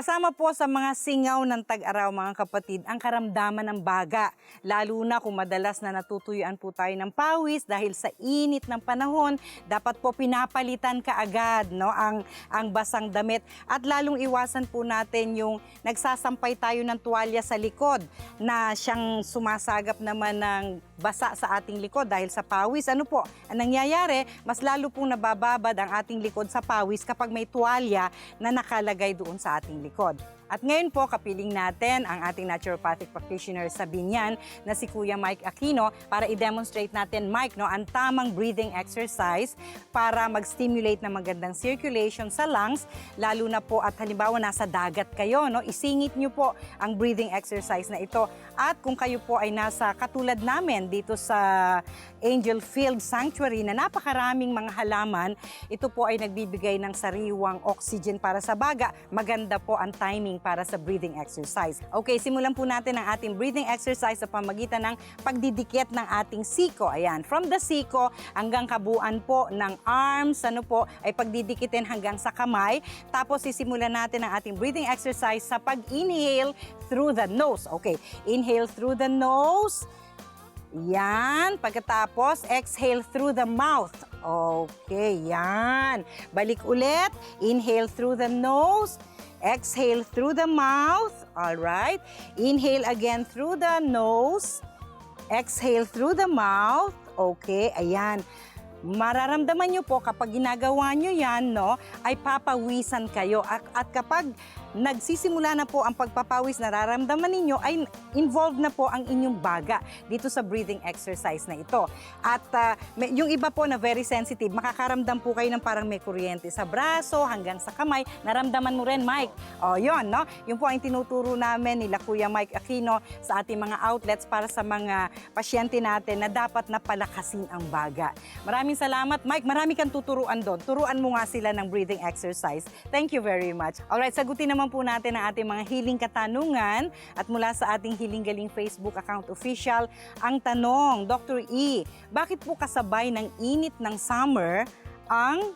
Kasama po sa mga singaw ng tag-araw mga kapatid ang karamdaman ng baga. Lalo na kung madalas na natutuyuan po tayo ng pawis dahil sa init ng panahon, dapat po pinapalitan kaagad no, ang, ang basang damit. At lalong iwasan po natin yung nagsasampay tayo ng tuwalya sa likod na siyang sumasagap naman ng basa sa ating likod dahil sa pawis. Ano po, ang nangyayari, mas lalo pong nabababad ang ating likod sa pawis kapag may tuwalya na nakalagay doon sa ating likod. At ngayon po, kapiling natin ang ating naturopathic practitioner sa Binyan na si Kuya Mike Aquino para i-demonstrate natin, Mike, no, ang tamang breathing exercise para mag-stimulate ng magandang circulation sa lungs, lalo na po at halimbawa nasa dagat kayo, no, isingit nyo po ang breathing exercise na ito. At kung kayo po ay nasa katulad namin dito sa Angel Field Sanctuary na napakaraming mga halaman, ito po ay nagbibigay ng sariwang oxygen para sa baga. Maganda po ang timing para sa breathing exercise. Okay, simulan po natin ang ating breathing exercise sa pamagitan ng pagdidikit ng ating siko. Ayan, from the siko hanggang kabuuan po ng arms, ano po, ay pagdidikitin hanggang sa kamay. Tapos sisimulan natin ang ating breathing exercise sa pag-inhale through the nose. Okay, inhale through the nose. Yan. Pagkatapos, exhale through the mouth. Okay, yan. Balik ulit. Inhale through the nose. Exhale through the mouth. All right. Inhale again through the nose. Exhale through the mouth. Okay, ayan. Mararamdaman nyo po kapag ginagawa nyo yan, no, ay papawisan kayo. At, at kapag nagsisimula na po ang pagpapawis, nararamdaman ninyo ay involved na po ang inyong baga dito sa breathing exercise na ito. At may- yung iba po na very sensitive, makakaramdam po kayo ng parang may kuryente sa braso hanggang sa kamay. Naramdaman mo rin, Mike. O, yun, no? Yung po ang tinuturo namin nila Kuya Mike Aquino sa ating mga outlets para sa mga pasyente natin na dapat na palakasin ang baga. Maraming salamat, Mike. Marami kang tuturuan doon. Turuan mo nga sila ng breathing exercise. Thank you very much. Alright, sagutin naman po natin ang ating mga healing katanungan at mula sa ating Healing Galing Facebook account official, ang tanong, Dr. E, bakit po kasabay ng init ng summer ang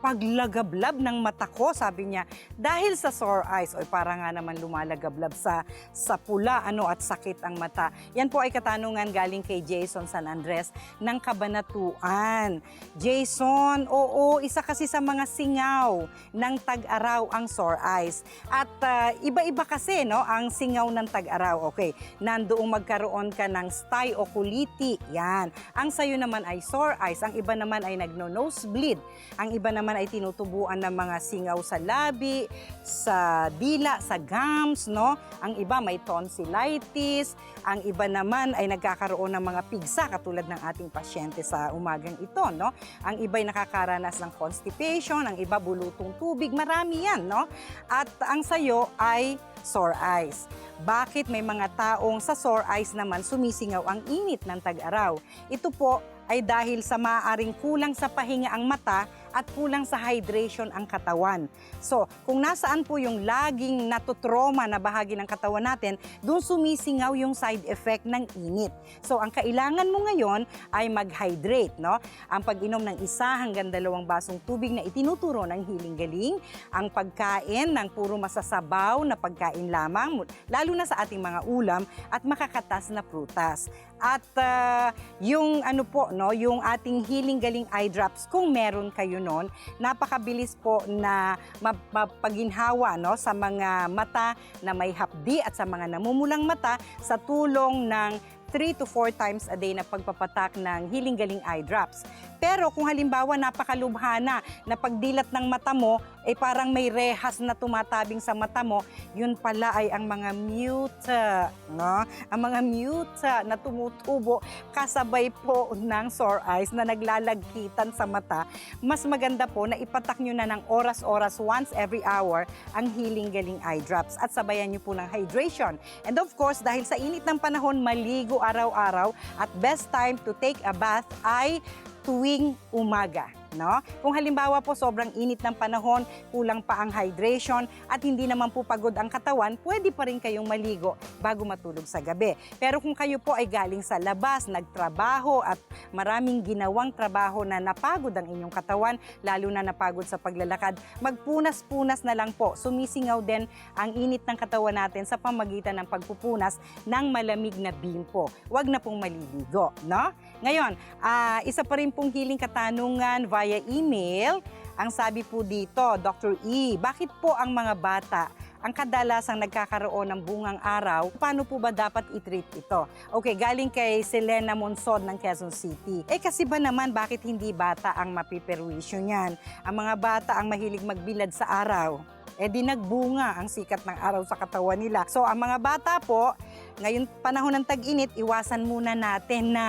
paglagablab ng mata ko, sabi niya, dahil sa sore eyes, o para nga naman lumalagablab sa, sa pula ano, at sakit ang mata. Yan po ay katanungan galing kay Jason San Andres ng Kabanatuan. Jason, oo, isa kasi sa mga singaw ng tag-araw ang sore eyes. At ah, iba-iba kasi no, ang singaw ng tag-araw. Okay, nandoong magkaroon ka ng styoculiti. Yan. Ang sayo naman ay sore eyes. Ang iba naman ay nagno-nosebleed. Ang iba naman ay tinutubuan ng mga singaw sa labi, sa dila, sa gums, no? Ang iba may tonsillitis, ang iba naman ay nagkakaroon ng mga pigsa katulad ng ating pasyente sa umagang ito, no? Ang iba ay nakakaranas ng constipation, ang iba bulutong tubig, marami yan, no? At ang sayo ay sore eyes. Bakit may mga taong sa sore eyes naman sumisingaw ang init ng tag-araw? Ito po ay dahil sa maaaring kulang sa pahinga ang mata at kulang sa hydration ang katawan. So, kung nasaan po yung laging natutroma na bahagi ng katawan natin, doon sumisingaw yung side effect ng init. So, ang kailangan mo ngayon ay mag-hydrate, no? Ang pag-inom ng isa hanggang dalawang basong tubig na itinuturo ng Healing Galing, ang pagkain ng puro masasabaw na pagkain lamang, lalo na sa ating mga ulam at makakatas na prutas. At ah, yung ano po, no, yung ating Healing Galing eye drops, kung meron kayo noon, napakabilis po na map- mapaginhawa no, sa mga mata na may hapdi at sa mga namumulang mata sa tulong ng 3 to 4 times a day na pagpapatak ng Healing Galing eye drops. Pero kung halimbawa napakalubha na pagdilat ng mata mo, eh parang may rehas na tumatabing sa mata mo, yun pala ay ang mga muta, no? Ang mga muta na tumutubo kasabay po ng sore eyes na naglalagkitan sa mata. Mas maganda po na ipatak nyo na ng oras-oras once every hour ang Healing Galing eye drops at sabayan nyo po ng hydration. And of course, dahil sa init ng panahon, maligo araw-araw at best time to take a bath ay tuwing umaga. No? Kung halimbawa po sobrang init ng panahon, kulang pa ang hydration at hindi naman po pagod ang katawan, pwede pa rin kayong maligo bago matulog sa gabi. Pero kung kayo po ay galing sa labas, nagtrabaho at maraming ginawang trabaho na napagod ang inyong katawan, lalo na napagod sa paglalakad, magpunas-punas na lang po. Sumisingaw din ang init ng katawan natin sa pamagitan ng pagpupunas ng malamig na bimpo. Huwag na pong maliligo, no? Ngayon, ah, isa pa rin pong hiling katanungan via email. Ang sabi po dito, Dr. E, bakit po ang mga bata ang kadalasang nagkakaroon ng bungang araw, paano po ba dapat i-treat ito? Okay, galing kay Selena Monsod ng Quezon City. Eh kasi ba naman bakit hindi bata ang mapiperwisyo niyan? Ang mga bata ang mahilig magbilad sa araw. Eh di nagbunga ang sikat ng araw sa katawan nila. So ang mga bata po, ngayon panahon ng tag-init, iwasan muna natin na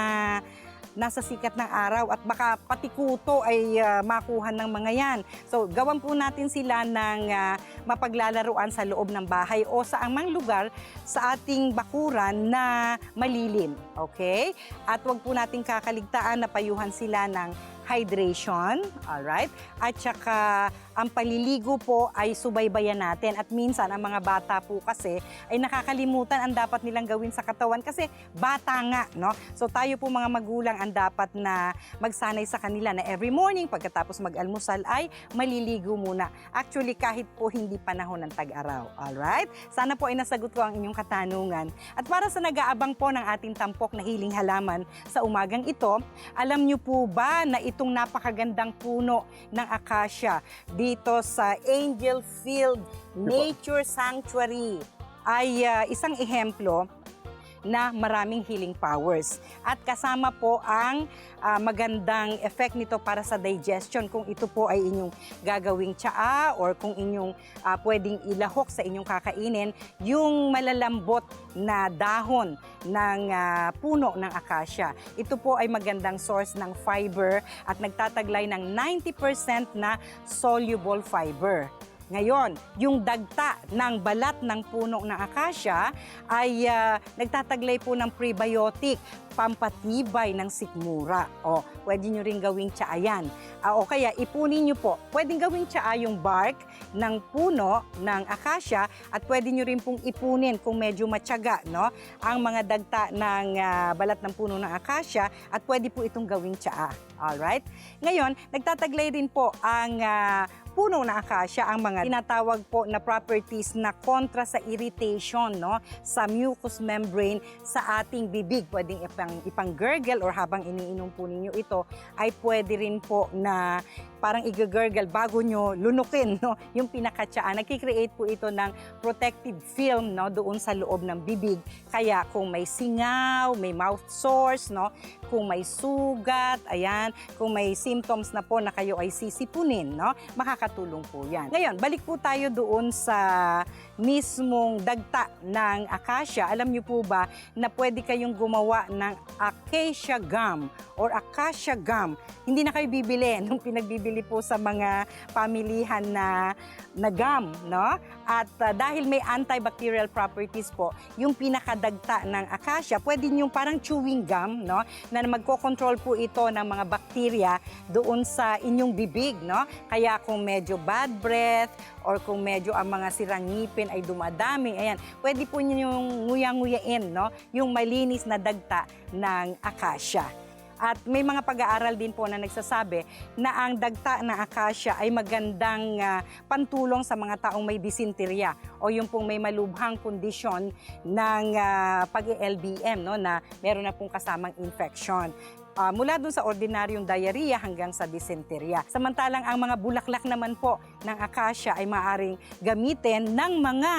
nasa sikat ng araw at baka pati kuto ay ah, makuha ng mga yan. So, gawan po natin sila ng ah, mapaglalaruan sa loob ng bahay o sa amang lugar sa ating bakuran na malilim. Okay? At wag po nating kakaligtaan na payuhan sila ng hydration, alright? At saka ang paliligo po ay subaybayan natin at minsan ang mga bata po kasi ay nakakalimutan ang dapat nilang gawin sa katawan kasi bata nga, no? So tayo po mga magulang ang dapat na magsanay sa kanila na every morning pagkatapos mag-almusal ay maliligo muna. Actually kahit po hindi panahon ng tag-araw, alright? Sana po ay nasagot ko ang inyong katanungan. At para sa nag-aabang po ng ating tampok na hiling halaman sa umagang ito, alam niyo po ba na itong napakagandang puno ng acacia dito sa Angel Field Nature Sanctuary. Ay ah, isang ehemplo na maraming healing powers. At kasama po ang ah, magandang effect nito para sa digestion kung ito po ay inyong gagawing tsaa or kung inyong ah, pwedeng ilahok sa inyong kakainin, yung malalambot na dahon ng ah, puno ng acacia. Ito po ay magandang source ng fiber at nagtataglay ng 90% na soluble fiber. Ngayon, yung dagta ng balat ng puno ng acacia ay ah, nagtataglay po ng prebiotic, pampatibay ng sikmura. O, pwede nyo rin gawing tsaa yan. Ah, o kaya, ipunin nyo po. Pwedeng gawing tsaa yung bark ng puno ng acacia at pwede nyo rin pong ipunin kung medyo matyaga, no? Ang mga dagta ng ah, balat ng puno ng acacia at pwede po itong gawing tsaa. Alright? Ngayon, nagtataglay rin po ang ah, puno ng acacia ang mga tinatawag po na properties na kontra sa irritation no? Sa mucous membrane sa ating bibig. Pwedeng ipang ipang gurgle or habang iniinom po ninyo ito ay pwede rin po na parang igagurgle bago nyo lunukin no? Yung pinakatsaan. Nagki-create po ito ng protective film no? Doon sa loob ng bibig. Kaya kung may singaw may mouth sores no? Kung may sugat ayan kung may symptoms na po na kayo ay sisipunin no makakatulong po yan. Ngayon, balik po tayo doon sa mismong dagta ng acacia. Alam niyo po ba na pwede kayong gumawa ng acacia gum or acacia gum. Hindi na kayo bibili nung pinagbibili po sa mga pamilihan na, na gum, no? At uh, dahil may antibacterial properties po, yung pinakadagta ng acacia, pwede niyong parang chewing gum, no? Na magko-control po ito ng mga bakterya doon sa inyong bibig, no? Kaya kung medyo bad breath or kung medyo ang mga sirang ngipin ay dumadami, ayan, pwede po ninyong nguyang-nguyain, no? Yung malinis na dagta ng acacia. At may mga pag-aaral din po na nagsasabi na ang dagta ng acacia ay magandang ah, pantulong sa mga taong may dysenteria o yung pong may malubhang kondisyon ng ah, pag-LBM no na meron na pong kasamang infection. Ah, mula dun sa ordinaryong diarrhea hanggang sa dysenteria. Samantalang ang mga bulaklak naman po ng acacia ay maaring gamitin ng mga,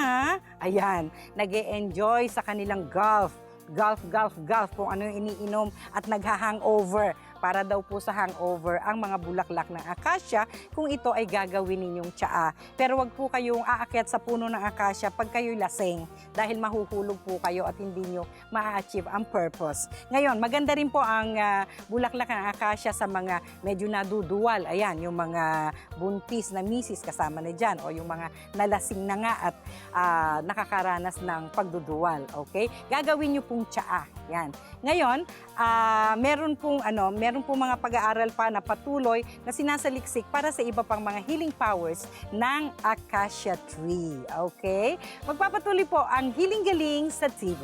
ayan, nag enjoy sa kanilang golf golf, golf, golf, kung ano yung iniinom at nagha-hangover para daw po sa hangover ang mga bulaklak ng acacia kung ito ay gagawin ninyong tsaa. Pero wag po kayong aakyat sa puno ng acacia pag kayo'y lasing dahil mahuhulog po kayo at hindi nyo ma-achieve ang purpose. Ngayon, maganda rin po ang ah, bulaklak ng acacia sa mga medyo naduduwal. Ayan, yung mga buntis na misis kasama na dyan o yung mga nalasing na nga at ah, nakakaranas ng pagduduwal. Okay? Gagawin nyo pong tsaa Yan. Ngayon, ah, meron pong ano, meron pong mga pag-aaral pa na patuloy na sinasaliksik para sa iba pang mga healing powers ng acacia tree. Okay? Magpapatuloy po ang Healing Galing sa TV.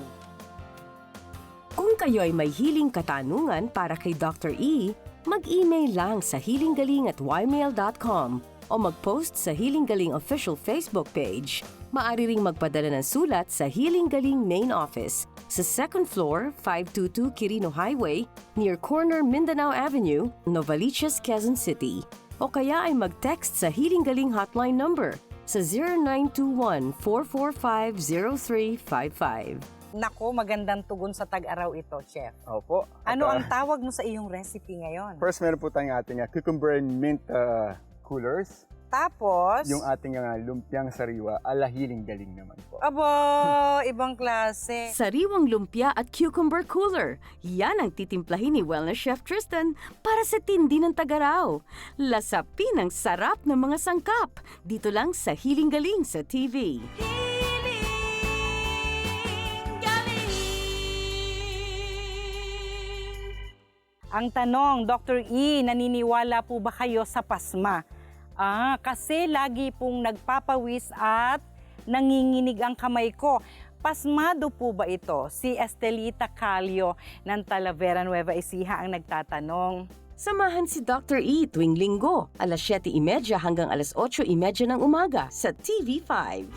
Kung kayo ay may hiling katanungan para kay Dr. E, mag-email lang sa healinggaling at ymail.com o mag-post sa Healing Galing official Facebook page. Maaari ring magpadala ng sulat sa Healing Galing Main Office sa second floor, 522 Quirino Highway, near corner Mindanao Avenue, Novaliches, Quezon City. O kaya ay mag-text sa Healing Galing hotline number sa 0921-445-0355. Nako, magandang tugon sa tag-araw ito, Chef. Opo. At, Ano ah, ang tawag mo sa iyong recipe ngayon? First, meron po tayong ating ah, cucumber and mint ah, coolers. Tapos, Yung ating ah, lumpiang sariwa, ala hiling galing naman po. abo, ibang klase. Sariwang lumpia at cucumber cooler. Yan ang titimplahin ni Wellness Chef Tristan para sa tindi ng tagaraw. Lasapin ang sarap ng mga sangkap. Dito lang sa Hiling Galing sa TV. Ang tanong, Dr. E, naniniwala po ba kayo sa pasma? Ah, kasi lagi pong nagpapawis at nanginginig ang kamay ko. Pasmado po ba ito? Si Estelita Calio ng Talavera Nueva Ecija ang nagtatanong. Samahan si Dr. E tuwing linggo, alas 7.30 hanggang alas 8.30 ng umaga sa TV5.